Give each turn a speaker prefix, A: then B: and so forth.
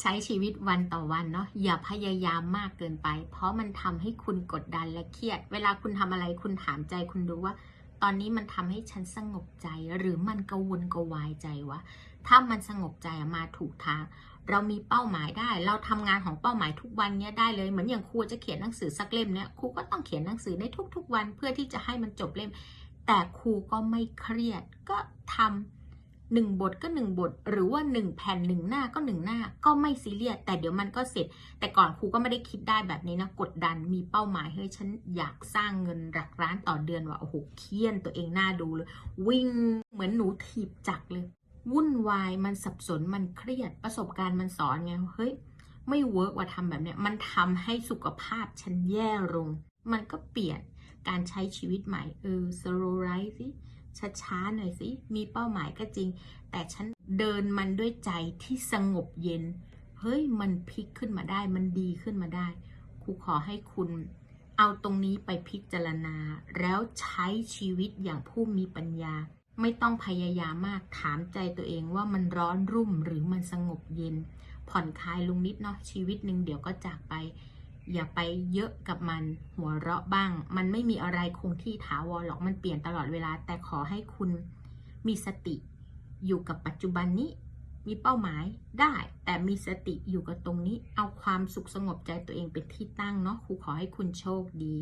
A: ใช้ชีวิตวันต่อวันเนาะอย่าพยายามมากเกินไป เพราะมันทำให้คุณกดดันและเครียด เวลาคุณทำอะไรคุณถามใจคุณดูว่า ตอนนี้มันทำให้ฉันสงบใจหรือมันกังวลกัวายใจวะถ้ามันสงบใจมาถูกทาง เรามีเป้าหมายได้ เราทำงานของเป้าหมายทุกวันเนี้ยได้เลยเหมือนอย่างครูจะเขียนหนังสือสักเล่มเนี้ยครูก็ต้องเขียนหนังสือในทุก ๆ วันเพื่อที่จะให้มันจบเล่ม แต่ครูก็ไม่เครียดก็ทำ หนึ่งบทก็หนึ่งบท หรือว่าหนึ่งแผ่นหนึ่งหน้าก็หนึ่งหน้า ก็ไม่ซีเรียสแต่เดี๋ยวมันก็เสร็จ แต่ก่อนครูก็ไม่ได้คิดได้แบบนี้นะกดดันมีเป้าหมายให้ฉันอยากสร้างเงินหลักร้านต่อเดือนว่ะโอ้โหเครียดตัวเองหน้าดูเลย วิ่งเหมือนหนูถีบจักเลย วุ่นวายมันสับสนมันเครียดประสบการณ์มันสอนไงเฮ้ยไม่เวิร์กว่าทำแบบเนี้ยมันทำให้สุขภาพฉันแย่ลง มันก็เปลี่ยนการใช้ชีวิตใหม่เออสโลไรสิ ช้าๆหน่อยสิ มีเป้าหมายก็จริง แต่ฉันเดินมันด้วยใจที่สงบเย็น เฮ้ย มันพลิกขึ้นมาได้ มันดีขึ้นมาได้ ครูขอให้คุณเอาตรงนี้ไปพิจารณา แล้วใช้ชีวิตอย่างผู้มีปัญญา ไม่ต้องพยายามมาก ถามใจตัวเองว่ามันร้อนรุ่มหรือมันสงบเย็น ผ่อนคลายลงนิดเนาะ ชีวิตหนึ่งเดี๋ยวก็จากไป อย่าไปเยอะกับมันหัวเราะบ้าง มันไม่มีอะไรคงที่ถาวรหรอกมันเปลี่ยนตลอดเวลา แต่ขอให้คุณมีสติอยู่กับปัจจุบันนี้ มีเป้าหมายได้ แต่มีสติอยู่กับตรงนี้ เอาความสุขสงบใจตัวเองเป็นที่ตั้งเนาะครูขอให้คุณโชคดี